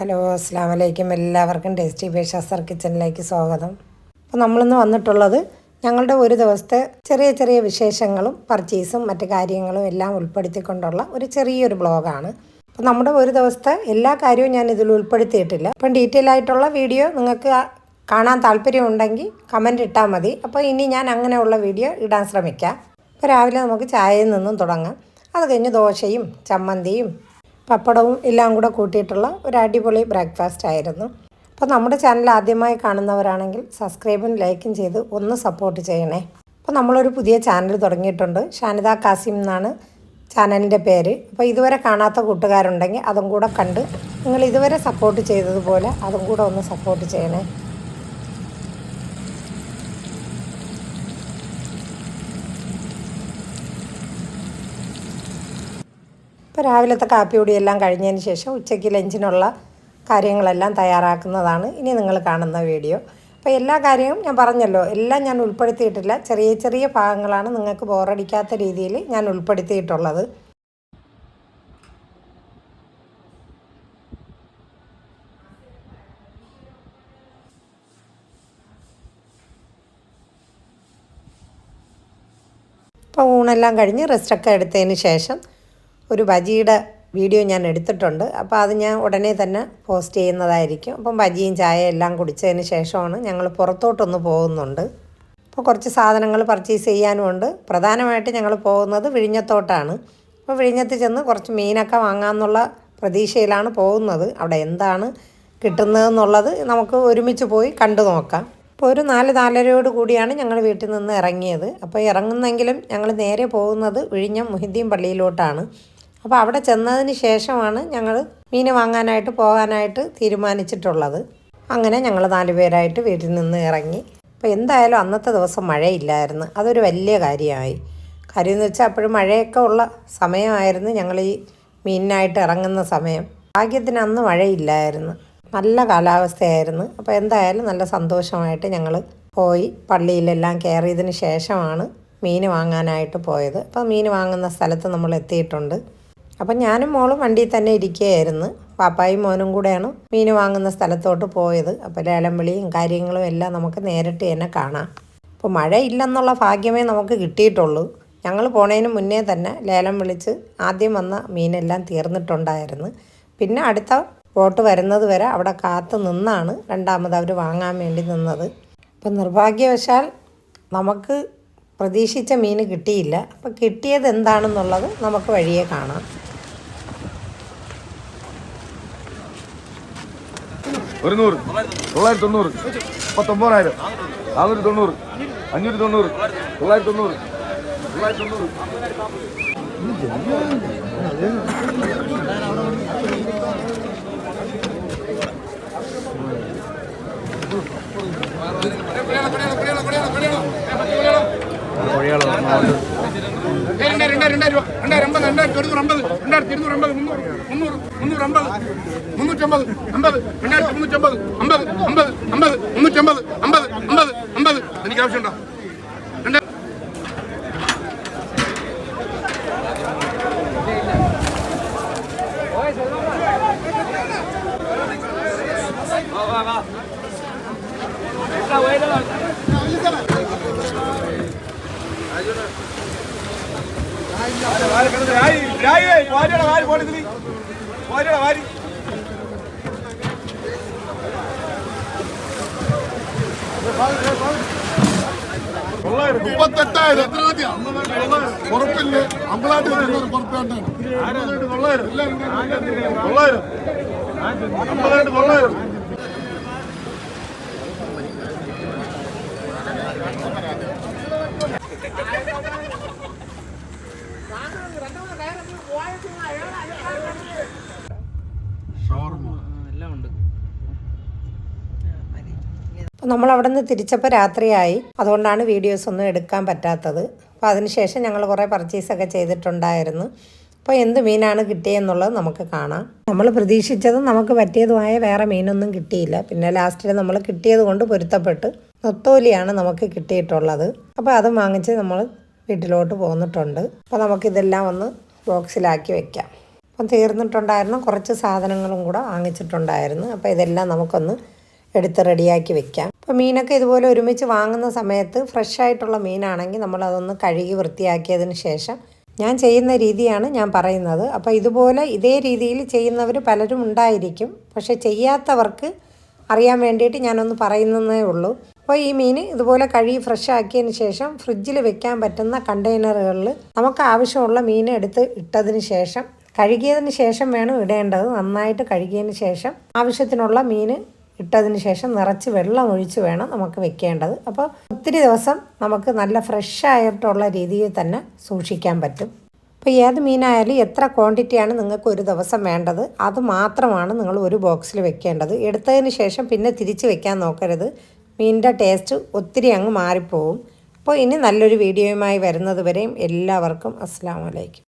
Hello അസ്സാം വലൈക്കും എല്ലാവർക്കും ടേസ്റ്റി ബേഷാസർ കിച്ചണിലേക്ക് സ്വാഗതം. അപ്പോൾ നമ്മളിന്ന് വന്നിട്ടുള്ളത് ഞങ്ങളുടെ ഒരു ദിവസത്തെ ചെറിയ ചെറിയ വിശേഷങ്ങളും പർച്ചേസും മറ്റ് കാര്യങ്ങളും എല്ലാം ഉൾപ്പെടുത്തിക്കൊണ്ടുള്ള ഒരു ചെറിയൊരു ബ്ലോഗാണ്. അപ്പോൾ നമ്മുടെ ഒരു ദിവസത്തെ എല്ലാ കാര്യവും ഞാൻ ഇതിൽ ഉൾപ്പെടുത്തിയിട്ടില്ല. അപ്പം ഡീറ്റെയിൽ ആയിട്ടുള്ള വീഡിയോ നിങ്ങൾക്ക് കാണാൻ താല്പര്യമുണ്ടെങ്കിൽ കമന്റ് ഇട്ടാൽ മതി. അപ്പോൾ ഇനി ഞാൻ അങ്ങനെയുള്ള വീഡിയോ ഇടാൻ ശ്രമിക്കാം. അപ്പോൾ രാവിലെ നമുക്ക് ചായയിൽ നിന്നും തുടങ്ങാം. അത് കഴിഞ്ഞ് ദോശയും ചമ്മന്തിയും പപ്പടവും എല്ലാം കൂടെ കൂട്ടിയിട്ടുള്ള ഒരു അടിപൊളി ബ്രേക്ക്ഫാസ്റ്റ് ആയിരുന്നു. അപ്പോൾ നമ്മുടെ ചാനൽ ആദ്യമായി കാണുന്നവരാണെങ്കിൽ സബ്സ്ക്രൈബും ലൈക്കും ചെയ്ത് ഒന്ന് സപ്പോർട്ട് ചെയ്യണേ. അപ്പോൾ നമ്മളൊരു പുതിയ ചാനൽ തുടങ്ങിയിട്ടുണ്ട്. ഷാനിത കാസിം എന്നാണ് ചാനലിന്റെ പേര്. അപ്പോൾ ഇതുവരെ കാണാത്ത കൂട്ടുകാരുണ്ടെങ്കിൽ അതും കൂടെ കണ്ട് നിങ്ങൾ ഇതുവരെ സപ്പോർട്ട് ചെയ്തതുപോലെ അതും കൂടെ ഒന്ന് സപ്പോർട്ട് ചെയ്യണേ. ഇപ്പോൾ രാവിലത്തെ കാപ്പിയൊടിയെല്ലാം കഴിഞ്ഞതിന് ശേഷം ഉച്ചയ്ക്ക് ലഞ്ചിനുള്ള കാര്യങ്ങളെല്ലാം തയ്യാറാക്കുന്നതാണ്. ഇനി നിങ്ങൾ കാണുന്ന വീഡിയോ. അപ്പോൾ എല്ലാ കാര്യവും ഞാൻ പറഞ്ഞല്ലോ എല്ലാം ഞാൻ ഉൾപ്പെടുത്തിയിട്ടില്ല. ചെറിയ ചെറിയ ഭാഗങ്ങളാണ് നിങ്ങൾക്ക് ബോറടിക്കാത്ത രീതിയിൽ ഞാൻ ഉൾപ്പെടുത്തിയിട്ടുള്ളത്. അപ്പോൾ ഊണെല്ലാം കഴിഞ്ഞ് റെസ്റ്റൊക്കെ എടുത്തതിന് ശേഷം ഒരു ബജിയുടെ വീഡിയോ ഞാൻ എടുത്തിട്ടുണ്ട്. അപ്പോൾ അത് ഞാൻ ഉടനെ തന്നെ പോസ്റ്റ് ചെയ്യുന്നതായിരിക്കും. അപ്പം ബജിയും ചായ എല്ലാം കുടിച്ചതിന് ശേഷമാണ് ഞങ്ങൾ പുറത്തോട്ടൊന്ന് പോകുന്നുണ്ട്. അപ്പോൾ കുറച്ച് സാധനങ്ങൾ പർച്ചേസ് ചെയ്യാനുമുണ്ട്. പ്രധാനമായിട്ട് ഞങ്ങൾ പോകുന്നത് വിഴിഞ്ഞത്തോട്ടാണ്. അപ്പോൾ വിഴിഞ്ഞത്ത് ചെന്ന് കുറച്ച് മീനൊക്കെ വാങ്ങാമെന്നുള്ള പ്രതീക്ഷയിലാണ് പോകുന്നത്. അവിടെ എന്താണ് കിട്ടുന്നതെന്നുള്ളത് നമുക്ക് ഒരുമിച്ച് പോയി കണ്ടു നോക്കാം. അപ്പോൾ ഒരു നാല് നാലരയോട് കൂടിയാണ് ഞങ്ങൾ വീട്ടിൽ നിന്ന് ഇറങ്ങിയത്. അപ്പോൾ ഇറങ്ങുന്നെങ്കിലും ഞങ്ങൾ നേരെ പോകുന്നത് വിഴിഞ്ഞം മുഹിദ്ദീൻ പള്ളിയിലോട്ടാണ്. അപ്പോൾ അവിടെ ചെന്നതിന് ശേഷമാണ് ഞങ്ങൾ മീൻ വാങ്ങാനായിട്ട് പോകാനായിട്ട് തീരുമാനിച്ചിട്ടുള്ളത്. അങ്ങനെ ഞങ്ങൾ നാല് പേരായിട്ട് വീട്ടിൽ നിന്ന് ഇറങ്ങി. അപ്പോൾ എന്തായാലും അന്നത്തെ ദിവസം മഴയില്ലായിരുന്നു. അതൊരു വലിയ കാര്യമായി. കാര്യം എന്ന് വെച്ചാൽ അപ്പോഴും മഴയൊക്കെ ഉള്ള സമയമായിരുന്നു ഞങ്ങൾ ഈ മീനിനായിട്ട് ഇറങ്ങുന്ന സമയം. ഭാഗ്യത്തിന് അന്ന് മഴയില്ലായിരുന്നു. നല്ല കാലാവസ്ഥയായിരുന്നു. അപ്പോൾ എന്തായാലും നല്ല സന്തോഷമായിട്ട് ഞങ്ങൾ പോയി പള്ളിയിലെല്ലാം കയറിയതിന് ശേഷമാണ് മീൻ വാങ്ങാനായിട്ട് പോയത്. അപ്പോൾ മീൻ വാങ്ങുന്ന സ്ഥലത്ത് നമ്മൾ എത്തിയിട്ടുണ്ട്. അപ്പം ഞാനും മോളും വണ്ടിയിൽ തന്നെ ഇരിക്കുകയായിരുന്നു. പാപ്പായും മോനും കൂടെയാണ് മീൻ വാങ്ങുന്ന സ്ഥലത്തോട്ട് പോയത്. അപ്പോൾ ലേലം വിളിയും കാര്യങ്ങളും എല്ലാം നമുക്ക് നേരിട്ട് തന്നെ കാണാം. അപ്പോൾ മഴ ഇല്ലെന്നുള്ള ഭാഗ്യമേ നമുക്ക് കിട്ടിയിട്ടുള്ളൂ. ഞങ്ങൾ പോണതിന് മുന്നേ തന്നെ ലേലം വിളിച്ച് ആദ്യം വന്ന മീനെല്ലാം തീർന്നിട്ടുണ്ടായിരുന്നു. പിന്നെ അടുത്ത ബോട്ട് വരുന്നത് വരെ അവിടെ കാത്തു നിന്നാണ് രണ്ടാമത് അവർ വാങ്ങാൻ വേണ്ടി നിന്നത്. അപ്പം നിർഭാഗ്യവശാൽ നമുക്ക് പ്രതീക്ഷിച്ച മീൻ കിട്ടിയില്ല. അപ്പം കിട്ടിയത് എന്താണെന്നുള്ളത് നമുക്ക് വഴിയെ കാണാം. ഒരു നൂറ്. തൊള്ളായിരത്തി തൊണ്ണൂറ്. മുപ്പത്തൊമ്പതിനായിരം നാനൂറ്റി തൊണ്ണൂറ്. അഞ്ഞൂറ്റി തൊണ്ണൂറ്. തൊള്ളായിരത്തി തൊണ്ണൂറ്. തൊള്ളായിരത്തി തൊണ്ണൂറ്. രണ്ടായിരം രണ്ടായിരം രണ്ടായിരം രൂപ. രണ്ടായിരത്തി ഒരുന്നൂറ് അമ്പത് രണ്ടായിരത്തി ഇരുന്നൂറ് അമ്പത് മുന്നൂറ് മുന്നൂറ് മുന്നൂറ് അമ്പത് മുന്നൂറ്റമ്പത് അമ്പത് രണ്ടായിരത്തി മുന്നൂറ്റമ്പത് അമ്പത് അമ്പത് അമ്പത് മുന്നൂറ്റമ്പത് എനിക്ക് ആവശ്യമുണ്ടോ മുപ്പത്തെട്ടായിരം. ഉറപ്പില്ലേ? അമ്പതായിട്ട് വരുന്നൊരു പുറത്ത് വേണ്ടാണ് തൊള്ളായിരം. അമ്പതായിട്ട് തൊള്ളായിരം. അപ്പോൾ നമ്മൾ അവിടെ നിന്ന് തിരിച്ചപ്പോൾ രാത്രിയായി. അതുകൊണ്ടാണ് വീഡിയോസ് ഒന്നും എടുക്കാൻ പറ്റാത്തത്. അപ്പോൾ അതിനുശേഷം ഞങ്ങൾ കുറേ പർച്ചേസൊക്കെ ചെയ്തിട്ടുണ്ടായിരുന്നു. അപ്പോൾ എന്ത് മീനാണ് കിട്ടിയെന്നുള്ളത് നമുക്ക് കാണാം. നമ്മൾ പ്രതീക്ഷിച്ചതും നമുക്ക് പറ്റിയതുമായ വേറെ മീനൊന്നും കിട്ടിയില്ല. പിന്നെ ലാസ്റ്റിൽ നമ്മൾ കിട്ടിയത് കൊണ്ട് പൊരുത്തപ്പെട്ട് നൊത്തോലിയാണ് നമുക്ക് കിട്ടിയിട്ടുള്ളത്. അപ്പോൾ അത് വാങ്ങിച്ച് നമ്മൾ വീട്ടിലോട്ട് പോന്നിട്ടുണ്ട്. അപ്പോൾ നമുക്കിതെല്ലാം ഒന്ന് ബോക്സിലാക്കി വെക്കാം. അപ്പം തീർന്നിട്ടുണ്ടായിരുന്നു കുറച്ച് സാധനങ്ങളും കൂടെ വാങ്ങിച്ചിട്ടുണ്ടായിരുന്നു. അപ്പോൾ ഇതെല്ലാം നമുക്കൊന്ന് എടുത്ത് റെഡിയാക്കി വെക്കാം. അപ്പോൾ മീനൊക്കെ ഇതുപോലെ ഒരുമിച്ച് വാങ്ങുന്ന സമയത്ത് ഫ്രഷ് ആയിട്ടുള്ള മീനാണെങ്കിൽ നമ്മളതൊന്ന് കഴുകി വൃത്തിയാക്കിയതിന് ശേഷം ഞാൻ ചെയ്യുന്ന രീതിയാണ് ഞാൻ പറയുന്നത്. അപ്പോൾ ഇതുപോലെ ഇതേ രീതിയിൽ ചെയ്യുന്നവർ പലരും ഉണ്ടായിരിക്കും. പക്ഷെ ചെയ്യാത്തവർക്ക് അറിയാൻ വേണ്ടിയിട്ട് ഞാനൊന്ന് പറയുന്നതേ ഉള്ളൂ. അപ്പോൾ ഈ മീൻ ഇതുപോലെ കഴുകി ഫ്രഷ് ആക്കിയതിന് ശേഷം ഫ്രിഡ്ജിൽ വെക്കാൻ പറ്റുന്ന കണ്ടെയ്നറുകളിൽ നമുക്ക് ആവശ്യമുള്ള മീൻ എടുത്ത് ഇട്ടതിന് ശേഷം കഴുകിയതിന് ശേഷം വേണം ഇടേണ്ടത്. നന്നായിട്ട് കഴുകിയതിന് ശേഷം ആവശ്യത്തിനുള്ള മീൻ ഇട്ടതിന് ശേഷം നിറച്ച് വെള്ളം ഒഴിച്ച് വേണം നമുക്ക് വെക്കേണ്ടത്. അപ്പോൾ ഒത്തിരി ദിവസം നമുക്ക് നല്ല ഫ്രഷ് ആയിട്ടുള്ള രീതിയിൽ തന്നെ സൂക്ഷിക്കാൻ പറ്റും. അപ്പോൾ ഏത് മീനായാലും എത്ര ക്വാണ്ടിറ്റിയാണ് നിങ്ങൾക്ക് ഒരു ദിവസം വേണ്ടത് അത് മാത്രമാണ് നിങ്ങൾ ഒരു ബോക്സിൽ വെക്കേണ്ടത്. എടുത്തതിന് ശേഷം പിന്നെ തിരിച്ച് വെക്കാൻ നോക്കരുത്. മീനിന്റെ ടേസ്റ്റ് ഒത്തിരി അങ്ങ് മാറിപ്പോവും. അപ്പോൾ ഇനി നല്ലൊരു വീഡിയോയുമായി വരുന്നത് വരെയും എല്ലാവർക്കും അസ്സാം വലൈക്കും